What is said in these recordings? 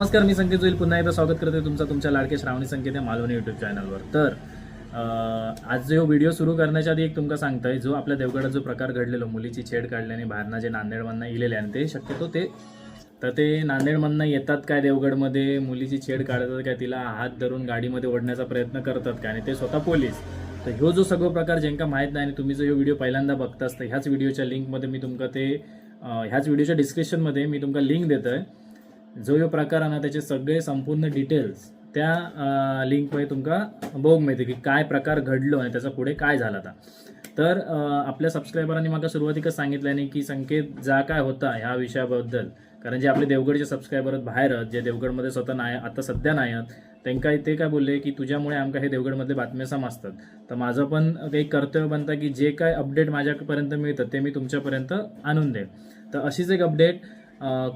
नमस्कार मी संकेत जोईल. पुन्हा एकदा स्वागत करते तुमचं तुमच्या लाडके श्रावणी संकेत या मालवणी युट्यूब चॅनलवर तर आज जो व्हिडिओ सुरू करण्याच्या आधी एक तुमका सांगताय जो आपल्या देवगडात जो प्रकार घडलेलो मुलीची छेड काढल्याने बाहेरना जे नांदेडमधनं इलेले आणि ते शक्यतो ते तर ते नांदेडमधनं येतात काय देवगडमध्ये मुलीची छेड काढतात काय तिला हात धरून गाडीमध्ये ओढण्याचा प्रयत्न करतात काय आणि ते स्वतः पोलीस. तर ह्यो जो सगळं प्रकार ज्यांका माहीत नाही आणि तुम्ही जो व्हिडिओ पहिल्यांदा बघतास तर ह्याच व्हिडिओच्या लिंकमध्ये मी तुमका ते ह्याच व्हिडिओच्या डिस्क्रिप्शनमध्ये मी तुमका लिंक देतोय. जो जो प्रकार आहे ना त्याचे सगळे संपूर्ण डिटेल्स त्या लिंकमध्ये तुमका बघूक मिळते की काय प्रकार घडलो आणि त्याचा पुढे काय झाला आता. तर आपल्या सबस्क्रायबरांनी मला सुरुवातीकच सांगितलं नाही की संकेत जा काय होता ह्या विषयाबद्दल. कारण जे आपले देवगडचे सबस्क्रायबर आहेत बाहेर आहेत जे देवगडमध्ये स्वतः नाही आता सध्या नाही आहेत त्यांका ते काय बोलले की तुझ्यामुळे आमका हे देवगडमधले बातम्या समजतात. तर माझं पण काही कर्तव्य बनतं की जे काय अपडेट माझ्यापर्यंत मिळतं ते मी तुमच्यापर्यंत आणून देईन. तर अशीच एक अपडेट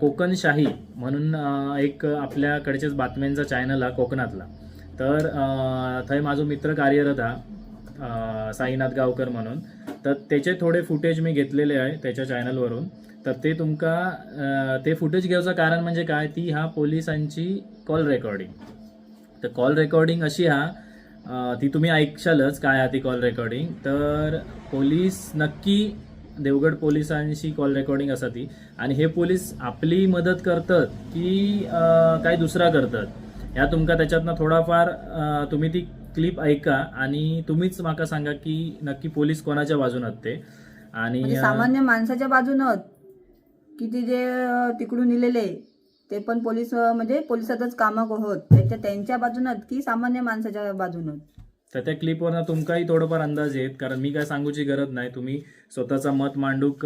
कोकणशाही म्हणून एक आपल्याकडच्याच बातम्यांचा चॅनल हा कोकणातला. तर थंय माझो मित्र कार्यरत हा साईनाथ गावकर म्हणून. तर त्याचे थोडे फुटेज मी घेतलेले आहे त्याच्या चॅनलवरून तर ते तुमका ते फुटेज घ्यायचं कारण म्हणजे काय? ती हा पोलिसांची कॉल रेकॉर्डिंग तर कॉल रेकॉर्डिंग अशी हा ती तुम्ही ऐकशालच काय हा ती कॉल रेकॉर्डिंग तर पोलीस नक्की देवगड पोलिसांशी कॉल रेकॉर्डिंग असा ती. आणि हे पोलीस आपली मदत करतात की काय दुसरा करतात? ह्या तुमका त्याच्यातनं थोडाफार तुम्ही ती क्लिप ऐका आणि तुम्हीच माका सांगा की नक्की पोलीस कोणाच्या बाजून ते. आणि म्हणजे सामान्य माणसाच्या बाजूनच किती जे अं, तिकडून इलेले ते पण पोलीस म्हणजे पोलिसातच कामं होत. त्याच्या त्यांच्या बाजूनच की सामान्य माणसाच्या बाजूनच तर त्या क्लिपवरनं तुमकाही थोडंफार अंदाज येत कारण मी काय सांगूची गरज नाही. तुम्ही स्वतःचा मत मांडूक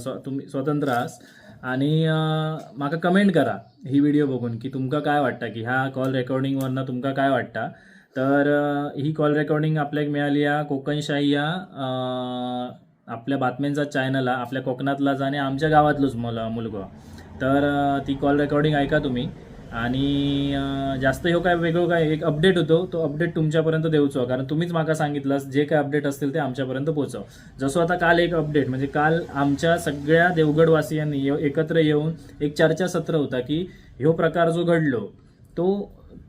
स्व- तुम्ही स्वतंत्र आहात. आणि माका कमेंट करा ही व्हिडिओ बघून की तुमका काय वाटतं की ह्या कॉल रेकॉर्डिंगवरनं तुमका काय वाटतं. तर ही कॉल रेकॉर्डिंग आपल्याक मिळाली या कोकणशाही या आपल्या बातम्यांचा चॅनल आपल्या कोकणातलाच आणि आमच्या गावातलोच मुल मुलगा. तर ती कॉल रेकॉर्डिंग ऐका तुम्ही. आणि जास्त ह्यो काय वेगळं काय एक अपडेट होतो तो अपडेट तुमच्यापर्यंत देऊचो कारण तुम्हीच माका सांगितलं जे काय अपडेट असतील ते आमच्यापर्यंत पोहोचव. जसं आता काल एक अपडेट म्हणजे काल आमच्या सगळ्या देवगडवासियांनी एकत्र येऊन एक चर्चासत्र होता की ह्यो प्रकार जो घडलो तो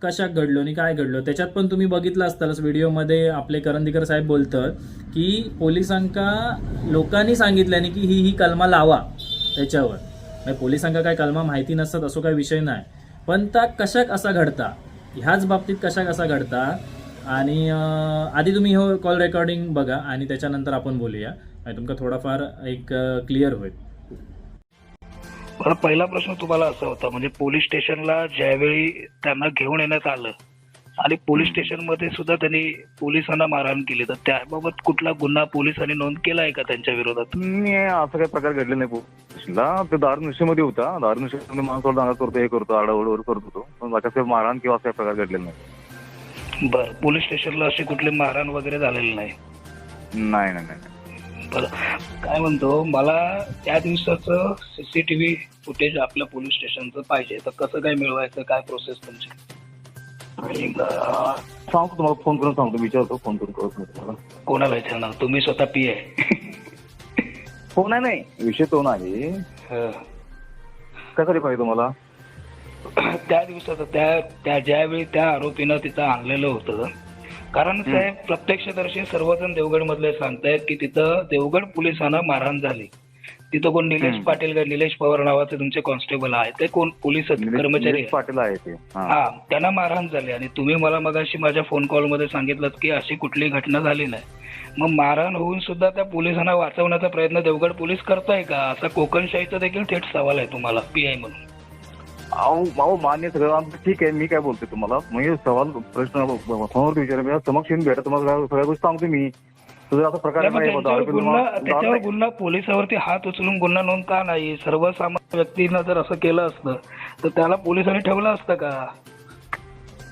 कशात घडलो आणि काय घडलो त्याच्यात पण तुम्ही बघितलं असतालच व्हिडिओमध्ये आपले करंदीकर साहेब बोलतात की पोलिसांका लोकांनी सांगितल्याने की ही ही कलमा लावा त्याच्यावर. म्हणजे पोलिसांका काय कलमा माहिती नसतात असो काही विषय नाही. पण त्या कशाक असा घडता? ह्याच बाबतीत कशाक असा घडता? आणि आधी तुम्ही हो कॉल रेकॉर्डिंग बघा आणि त्याच्यानंतर आपण बोलूया. आणि तुमका थोडाफार एक क्लिअर होईल. मला पहिला प्रश्न तुम्हाला असा होता म्हणजे पोलीस स्टेशनला ज्यावेळी त्यांना घेऊन येण्यात आलं आणि पोलीस स्टेशनमध्ये सुद्धा त्यांनी पोलिसांना मारहाण केली. तर त्याबाबत कुठला गुन्हा पोलिसांनी नोंद केलाय का त्यांच्या विरोधात? असं काही प्रकार घडले नाही पोलिसला. ते दारुनिशेमध्ये होता. दारुनिशेमध्ये माणसाला दांगा करतो हे करतो आडाओड करत होतो. पण बाकी असं मारहाण किंवा असं प्रकार घडलेला नाही. बर पोलीस स्टेशनला अशी कुठली मारहाण वगैरे झालेली नाही? नाही नाही काय म्हणतो मला त्या दिवसाचं सीसीटीव्ही फुटेज आपल्या पोलीस स्टेशनचं पाहिजे. तर कसं काय मिळवायचं? काय प्रोसेस तुमची? सांगतो तुम्हाला फोन करून सांगतो विचारतो फोन करून नाही तुम्हाला कोणाला विचारणार तुम्ही स्वतः पी आहे हो नाही नाही विषय तो नाही कशासाठी पाहिजे तुम्हाला त्या दिवसाचं त्या त्या ज्यावेळी त्या आरोपीनं तिथं आणलेलं होतं कारण साहेब प्रत्यक्षदर्शी सर्वजण देवगड मधले सांगतायत की तिथं देवगड पोलिसांना मारहाण झाली तिथं कोण निलेश. पाटील का निलेश पवार नावाचे तुमचे कॉन्स्टेबल आहेत. ते कोण पोलीस कर्मचारी आहेत. पाटील आहे ते. हा. हा त्यांना मारहाण झाली आणि तुम्ही मला मगाशी माझ्या फोन कॉलमध्ये सांगितलं की अशी कुठली घटना झाली नाही. मग मारहाण होऊन सुद्धा त्या पोलिसांना वाचवण्याचा प्रयत्न देवगड पोलीस करताय का? असा कोकणशाहीचा देखील थेट सवाल आहे तुम्हाला पी आय म्हणून. अहो अहो, मान्य सगळं आमचं ठीक आहे मी काय बोलतोय तुम्हाला? म्हणजे सवाल प्रश्न फोनवरती विचार समक्ष येऊन भेटा तुम्हाला सगळ्या- सगळ्या गोष्टी सांगतो मी. तुझं असं प्रकार नाही, मग नाही त्यांच्यावर गुन्हा त्याच्यावर पोलिसावरती हात उचलून गुन्हा नोंद का नाही? सर्वसामान्य व्यक्तीनं जर असं केलं असतं तर त्याला पोलिसांनी ठेवलं असतं का?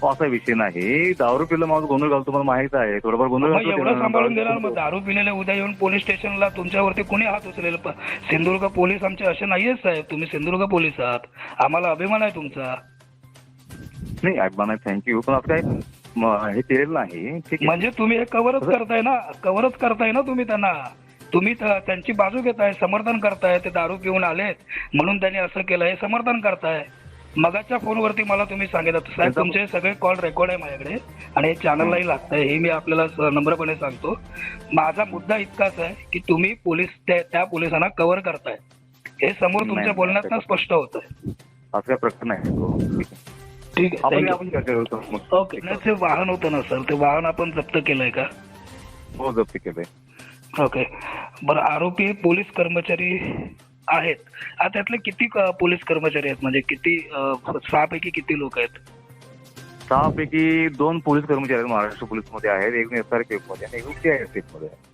असा विषय नाही. दारू पिलं माझं गोंधळ घालतो मला माहीत आहे. थोडंफार गोंधळ मग एवढं. सांभाळून गेला मग दारू पिलेले उद्या येऊन पोलीस स्टेशनला तुमच्यावरती कुणी हात उचलेल? प- सिंधुदुर्ग पोलीस आमचे असे नाहीयेत साहेब. तुम्ही सिंधुदुर्ग पोलीस आहात. आम्हाला अभिमान आहे तुमचा. नाही अभिमान आहे. थँक्यू पण असं काय म- हे केलेलं नाही. ठीक आहे. म्हणजे तुम्ही हे कव्हरच करताय ना कव्हरच करताय ना तुम्ही त्यांना? तुम्ही त- त्यांची बाजू घेताय समर्थन करताय ते दारू पिऊन आलेत म्हणून त्यांनी असं केलं हे समर्थन करताय. मगाच्या फोनवरती मला तुम्ही सांगितलं. साहेब तुमचे सगळे कॉल रेकॉर्ड आहे माझ्याकडे आणि हे चॅनललाही लागतंय. हे मी आपल्याला स- नम्रपणे सांगतो. माझा मुद्दा इतकाच आहे की तुम्ही पोलीस त्या त्या पोलिसांना कव्हर करताय. हे समोर नाही, तुमच्या नाही, बोलण्यात. स्पष्ट होत आहे असं प्रश्न नाही हो, ठीक आहे. ठीक आहे आपण thank you. आपण चर्चा करतो मग. ओके नाही ते वाहन होतं ना सर ते वाहन आपण जप्त केलंय का हो जप्त केलंय ओके बरं आरोपी पोलीस कर्मचारी आहेत आता त्यातले किती क- पोलीस कर्मचारी आहेत म्हणजे किती अं, सहापैकी किती लोक आहेत सहा पैकी दोन पोलीस कर्मचारी आहेत महाराष्ट्र पोलीसमध्ये आहेत एक एस आर पी मध्ये आणि एक एसमध्ये आहे.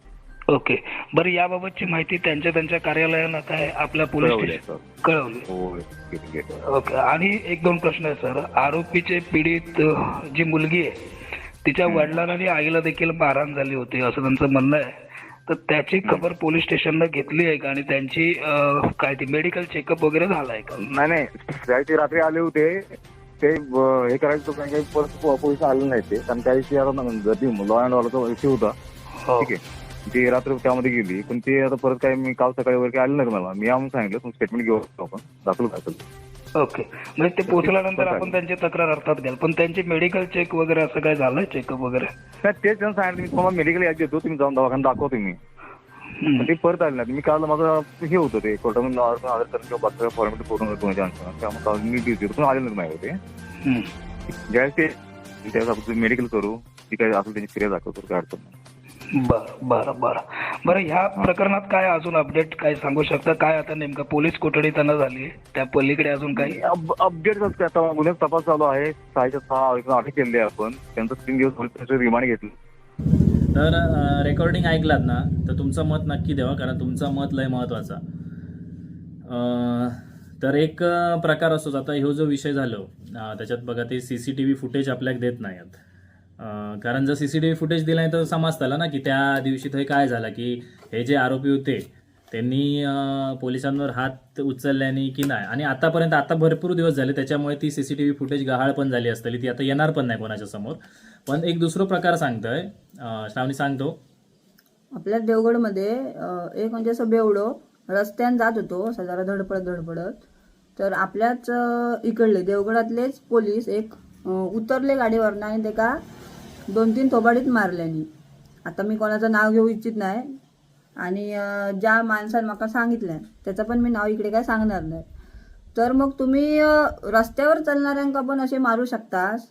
ओके. बरं याबाबतची माहिती त्यांच्या त्यांच्या कार्यालयानं काय आपल्या पोलीस स्टेशन. कळवली. हो आहे. ओके. आणि एक दोन प्रश्न आहे सर. आरोपीचे पीडित जी मुलगी आहे तिच्या वडिलांना आणि आईला देखील मारहाण झाली होती असं त्यांचं म्हणणं आहे. तर त्याची खबर पोलीस स्टेशनला घेतली आहे का? आणि त्यांची काय ती मेडिकल चेकअप वगैरे झाला आहे का? नाही नाही. रात्री आले होते. ते हे करायचं काही पो- पोलीस आले नाही ते. कारण त्या दिवशी लॉ अँड ऑर्डरचा इश्यू होता. हो. ठीक आहे. ती रात्र त्यामध्ये गेली पण ते आता परत काय मी काल सकाळी वगैरे आलं नाही मला. मी आम्ही सांगितलं तुम्ही स्टेटमेंट घेऊ आपण. दाखल दाखल ओके. म्हणजे ते पोहोचल्यानंतर आपण त्यांची तक्रार अर्थात घ्याल. पण त्यांची मेडिकल चेक वगैरे असं काय झालंय चेकअप वगैरे? नाही तेच त्यांना सांगितलं. मी तुम्हाला मेडिकल याद देतो तुम्ही जाऊन दवाखाना दाखवा तुम्ही. हम्म. पण ते परत आले नाही मी काल माझं हे होतं ते कोर्टामध्ये आधार कार्ड किंवा बाकी फॉर्मॅलिटी पूर्ण करतो माझ्या त्यामुळे काल मी दिली पण आले नाही होते. ज्यावेळेस ते त्यावेळेस आपण मेडिकल करू ती काय असेल त्यांची फिर्याद दाखवतो काय अडचण नाही. बरं बरं बरं. बरं ह्या प्रकरणात काय अजून अपडेट काय सांगू शकता? काय आता नेमकं पोलीस कोठडी त्यांना झाली? त्या पलीकडे अजून काही? अपडेट आता? गुन्हे तपास चालू आहे. सहाच्या सहा एकूण अटक केली आहे आपण. त्यांचं तीन दिवस पोलीस रिमांड घेतलं. तर रेकॉर्डिंग ऐकलात ना? तर तुमचं मत नक्की द्यावं कारण तुमचं मत लय महत्त्वाचा अं, तर एक प्रकार असतोच आता ह्यो जो विषय झालो त्याच्यात बघा ते C C T V footage आपल्याक देत नाहीत. अं, कारण जर C C T V footage दिला नाही तर समजतं ना की त्या दिवशी थंय काय झालं की हे जे आरोपी होते त्यांनी पोलिसांवर हात उचलल्याने की नाही? आणि आतापर्यंत आता भरपूर दिवस झाले त्याच्यामुळे ती C C T V footage गहाळ पण झाली असतली ती आता येणार पण नाही कोणाच्या समोर. पण एक दुसरा प्रकार सांगतोय श्रावणी सांगतो. आपल्या देवगडमध्ये एक म्हणजे असं बेवडो रस्त्यान जात होतो असं जरा धडपडत धडपडत. तर आपल्याच इकडले देवगडातलेच पोलीस एक उतरले गाडीवरनं आणि ते का दोन तीन थोबाडीत मारल्यानी आता मी कोणाचं नाव घेऊ इच्छित नाही. आणि ज्या माणसानं माका सांगितलं त्याचं पण मी नाव इकडे काय सांगणार नाही. तर मग तुम्ही रस्त्यावर चालणाऱ्यांका पण असे मारू शकतास.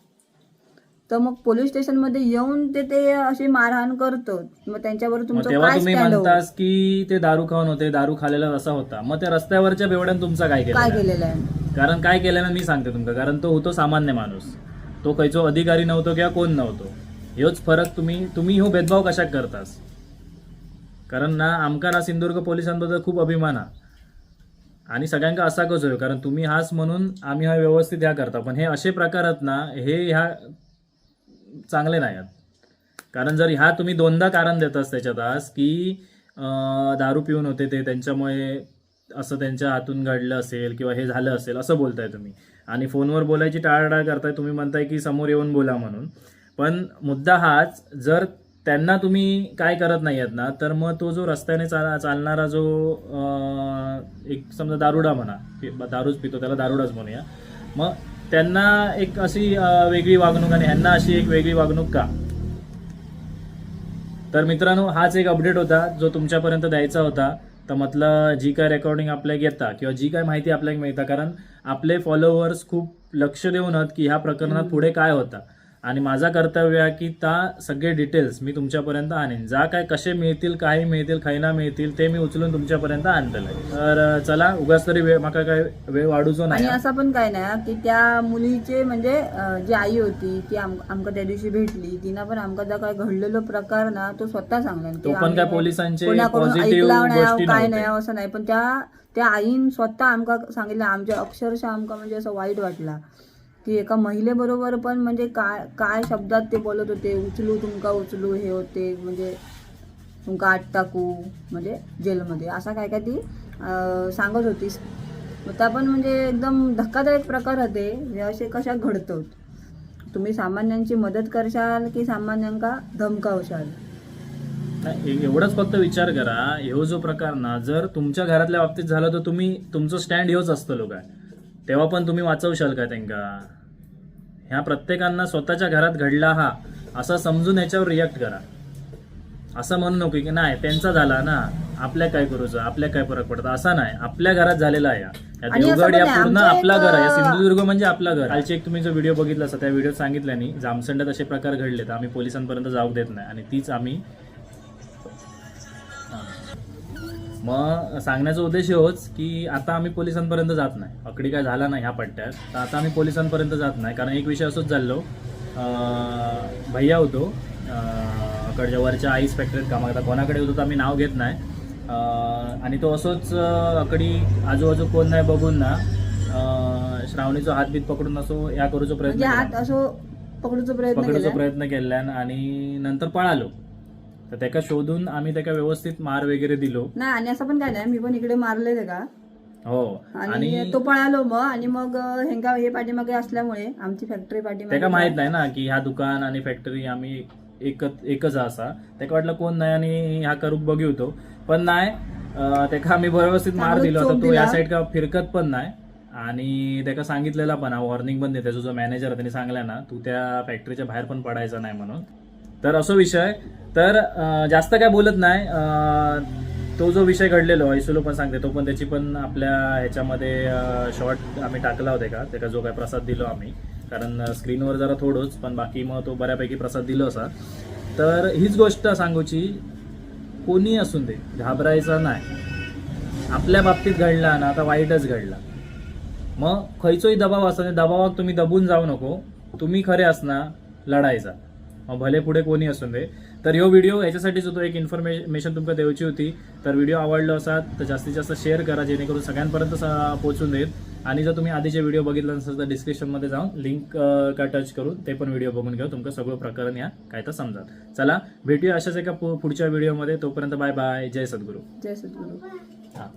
तर मग पोलीस स्टेशनमध्ये येऊन ते ते अशी मारहाण करतो मग त्यांच्यावर तुमचं तेव्हा काय तुम्ही स्टँड म्हणतास की ते दारू खाऊन होते दारू खाल्लेला असा होता. मग त्या रस्त्यावरच्या बेवड्यानं तुमचा काय काय केलं केलेलं आहे? कारण काय केलं ना मी सांगते तुमका. कारण तो होतो सामान्य माणूस. तो खयचो अधिकारी नव्हतो किंवा कोण नव्हतो. ह्योच फरक तुम्ही तुम्ही हो भेदभाव कशाक करतास? कारण ना आमका ना सिंधुदुर्ग पोलिसांबद्दल खूप अभिमान हा. आणि सगळ्यांका असा कसं होय कारण तुम्ही हाच म्हणून आम्ही हा व्यवस्थित ह्या करता. पण हे असे प्रकार आहेत ना हे ह्या चांगले नाही आहेत. कारण जर ह्या तुम्ही दोनदा कारण देतास त्याच्यात आज की दारू पिऊन होते ते त्यांच्यामुळे असं त्यांच्या हातून घडलं असेल किंवा हे झालं असेल असं बोलताय तुम्ही. आणि फोनवर बोलायची टाळाटाळ करताय तुम्ही म्हणताय की समोर येऊन बोला म्हणून. पण मुद्दा हाच जर त्यांना तुम्ही काय करत नाही आहेत ना तर मग तो जो रस्त्याने चाल चालणारा जो एक समजा दारुडा म्हणा दारूच पितो त्याला दारुडाच म्हणूया मग त्यांना एक अशी वेगळी वागणूक आणि ह्यांना अशी एक वेगळी वागणूक का? तर मित्रांनो हाच एक अपडेट होता जो तुमच्यापर्यंत द्यायचा होता. तर म्हटलं जी काय रेकॉर्डिंग आपल्याला येता किंवा जी काय माहिती आपल्याला मिळता कारण आपले फॉलोअर्स खूप लक्ष देऊन आहेत की ह्या प्रकरणात पुढे काय होता. आणि माझा कर्तव्य आहे की त्या सगळे डिटेल्स मी तुमच्यापर्यंत आणीन. जा काय कसे मिळतील काही मिळतील खैना मिळतील ते मी उचलून तुमच्यापर्यंत आणतलं तर चला उगाच तरी वेळ माका काय वेळ वाढूचो आणि नाही असं पण काय नाही हा, की त्या मुलीचे म्हणजे अं, जी आई होती ती आम- आमका त्या दिवशी भेटली. तिनं पण आमका जो काय घडलेलो प्रकार ना तो स्वतः सांगला. तो पण काय पोलिसांचे कोणाकडून पॉझिटिव्ह ऐकला नाही गोष्टी काय. नाही असं नाही. पण त्या त्या आईन स्वतः आमका सांगितलं. आमच्या अक्षरशः आमका म्हणजे असं वाईट वाटला. की एका महिलेबरोबर पण म्हणजे काय काय शब्दात ते बोलत होते? उचलू तुमका उचलू हे होते म्हणजे तुमका आत टाकू म्हणजे जेलमध्ये. असा काय काय ती सांगत होतीस. त्या पण म्हणजे एकदम धक्कादायक प्रकार होते. हे असे कशा घडतात? तुम्ही सामान्यांची मदत करशाल की सामान्यांका धमकावशाल? एवढंच फक्त विचार करा. ह्यो जो प्रकार ना जर तुमच्या घरातल्या बाबतीत झाला तर तुम्ही तुमचं स्टँड ह्योच असतं लोक. तेव्हा पण तुम्ही वाचवशाल का त्यांका? ह्या प्रत्येकांना स्वतःच्या घरात घडला हा असं समजून याच्यावर रिॲक्ट करा. असं म्हणू नको की नाही त्यांचा झाला ना आपल्या काय करूचं आपल्या काय फरक पडतो? असा नाही आपल्या घरात झालेला आहे. या देवगड या पूर्ण आपला घर आहे. सिंधुदुर्ग म्हणजे आपला घर कालचे एक तुम्ही जो व्हिडिओ बघितला असता त्या व्हिडिओ सांगितल्याने जामसंडात असे प्रकार घडले तर आम्ही पोलिसांपर्यंत जाऊ देत नाही. आणि तीच आम्ही मग सांगण्याचा उद्देश होच की आता आम्ही पोलिसांपर्यंत जात नाही. अकडी काय झाला नाही ह्या पट्ट्यात. तर आता आम्ही पोलिसांपर्यंत जात नाही. कारण एक विषय असंच झालो भैया होतो. अकडच्या वरच्या आईस फॅक्टरीत आता कोणाकडे होतो तर आम्ही नाव घेत नाही. आणि तो असोच अकडी आजूबाजू कोण नाही बघून ना श्रावणीचा हातबीत पकडून असो या करूचो प्रयत्न म्हणजे केला. हात असो पकडूचा प्रयत्न पकडूचो केला प्रयत्न केल्यान आणि नंतर पळालो. तर त्याका शोधून आम्ही त्याका व्यवस्थित मार वगैरे दिलो. नाही आणि असं पण काय नाही मी पण इकडे मारले ते का? हो आणि तो पळालो मग आणि मग हेंगा हे पाठीमागे असल्यामुळे आमची फॅक्टरी पाठीमागे त्याका माहीत नाही ना की ह्या दुकान आणि फॅक्टरी आम्ही एकच एकच असा. त्याका वाटलं कोण नाही आणि ह्या करूक बघी होतो पण नाही त्याका आम्ही व्यवस्थित मार दिलो. चोप तो या. साईड का फिरकत पण नाही. आणि त्याका सांगितलेला पण वॉर्निंग पण त्याचा जो मॅनेजर त्यांनी सांगला ना तू त्या फॅक्टरीच्या बाहेर पण पडायचा नाही म्हणून. तर असो विषय. तर जास्त काय बोलत नाही. तो जो विषय घडलेलो ऐसुलो पण सांगते तो पण त्याची पण आपल्या ह्याच्यामध्ये शॉर्ट आम्ही टाकला होता का त्याचा जो काय प्रसाद दिलो आम्ही. कारण स्क्रीनवर जरा थोडंच पण बाकी मग तो बऱ्यापैकी प्रसाद दिलो असा. तर हीच गोष्ट सांगूची कोणी असून दे घाबरायचं नाही. आपल्या बाबतीत घडला ना आता वाईटच घडला. मग खयचोही दबाव असता दबावाक तुम्ही दबून जाऊ नको. तुम्ही खरे असणार लढायचा. भले पुढे कोणी असून दे. तर ह्यो व्हिडिओ याच्यासाठीच होतो. एक इन्फॉर्मेशन तुमका द्यायची होती. तर व्हिडिओ आवडलो असाल तर जास्तीत जास्त शेअर करा जेणेकरून सगळ्यांपर्यंत पोहोचून देत आणि जर तुम्ही आधीचे व्हिडिओ बघितला नसेल तर डिस्क्रिप्शनमध्ये जाऊन लिंक का टच करून ते पण व्हिडिओ बघून घ्या. तुमचं सगळं प्रकरण या काय तर समजा चला भेटूया अशाच एका पुढच्या व्हिडिओमध्ये तोपर्यंत बाय बाय जय सद्गुरू. जय सद्गुरू. हां.